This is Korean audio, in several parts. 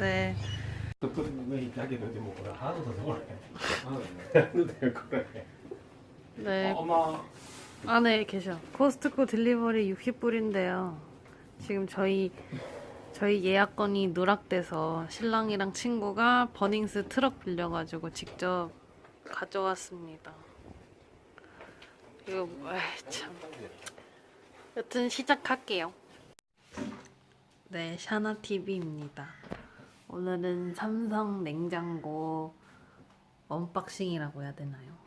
네. 왜 자기도 이제 뭐 그래 하도 더 그래 해도 그래 네. 엄마 안에 계셔. 코스트코 딜리버리 60불인데요. 지금 저희 저희 예약 건이 누락돼서 신랑이랑 친구가 버닝스 트럭 빌려가지고 직접 가져왔습니다. 이거 에이, 참. 여튼 시작할게요. 네, 샤나 TV입니다. 오늘은 삼성 냉장고 언박싱이라고 해야 되나요?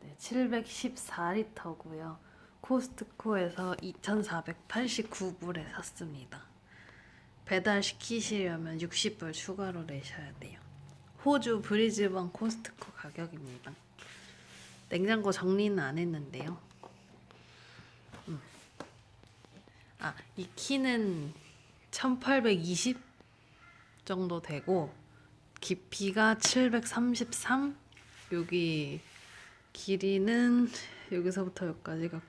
네, 714리터고요. 코스트코에서 2,489불에 샀습니다. 배달 시키시려면 60불 추가로 내셔야 돼요. 호주 브리즈번 코스트코 가격입니다. 냉장고 정리는 안 했는데요. 음. 아, 이 키는 1820 정도 되고 깊이가 733 여기 길이는 여기서부터 여기까지가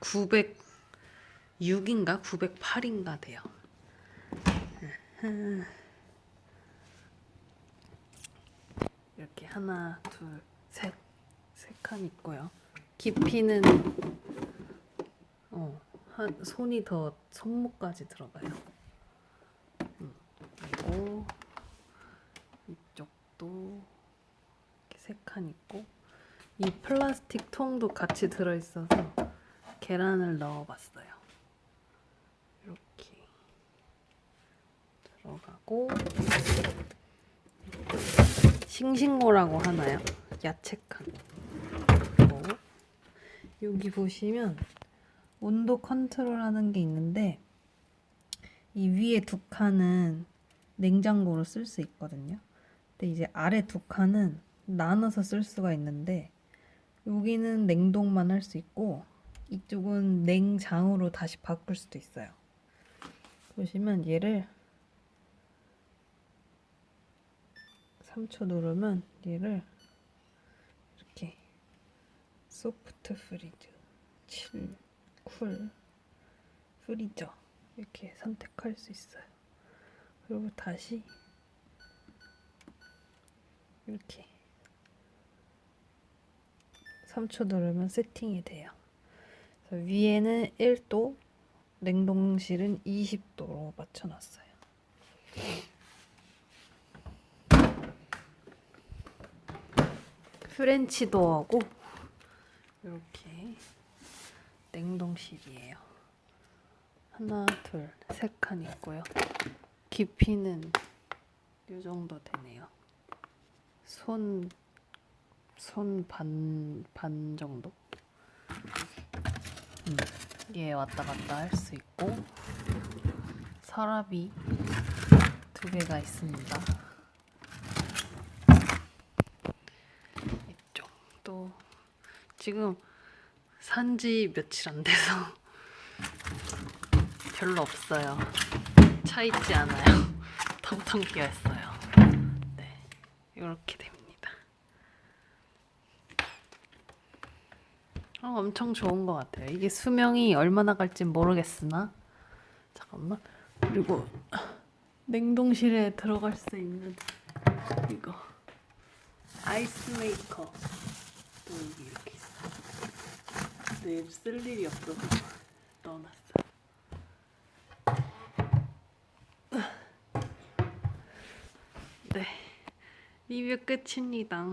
906인가 908인가 돼요. 이렇게 하나, 둘, 셋, 세칸 있고요. 깊이는 어, 한 손이 더 손목까지 들어가요. 음, 그리고 이쪽도 이렇게 세 칸 있고 이 플라스틱 통도 같이 들어있어서 계란을 넣어봤어요. 이렇게 들어가고 싱싱고라고 하나요? 야채칸. 여기 보시면 온도 컨트롤 하는 게 있는데 이 위에 두 칸은 냉장고로 쓸 수 있거든요. 근데 이제 아래 두 칸은 나눠서 쓸 수가 있는데 여기는 냉동만 할 수 있고 이쪽은 냉장으로 다시 바꿀 수도 있어요. 보시면 얘를 3초 누르면 얘를 이렇게 소프트 프리즈 7, 쿨, 프리저 이렇게 선택할 수 있어요. 그리고 다시 이렇게 3초 누르면 세팅이 돼요. 위에는 1도, 냉동실은 20도로 맞춰놨어요. 프렌치 도어고 이렇게 냉동실이에요. 하나, 둘, 세 칸 있고요. 깊이는 이 정도 되네요. 손 손 반 반 정도. 음, 얘 왔다 갔다 할 수 있고 서랍이 두 개가 있습니다. 이쪽도 지금 산지 며칠 안 돼서 별로 없어요. 차 있지 않아요. 텅텅 비어 있어요. 네, 이렇게 됩니다. 어, 엄청 좋은 것 같아요. 이게 수명이 얼마나 갈진 모르겠으나 잠깐만 그리고 냉동실에 들어갈 수 있는 이거 아이스 메이커 또 이렇게 있어. 근데 쓸 일이 없어서 넣어놨어. 네 리뷰 끝입니다.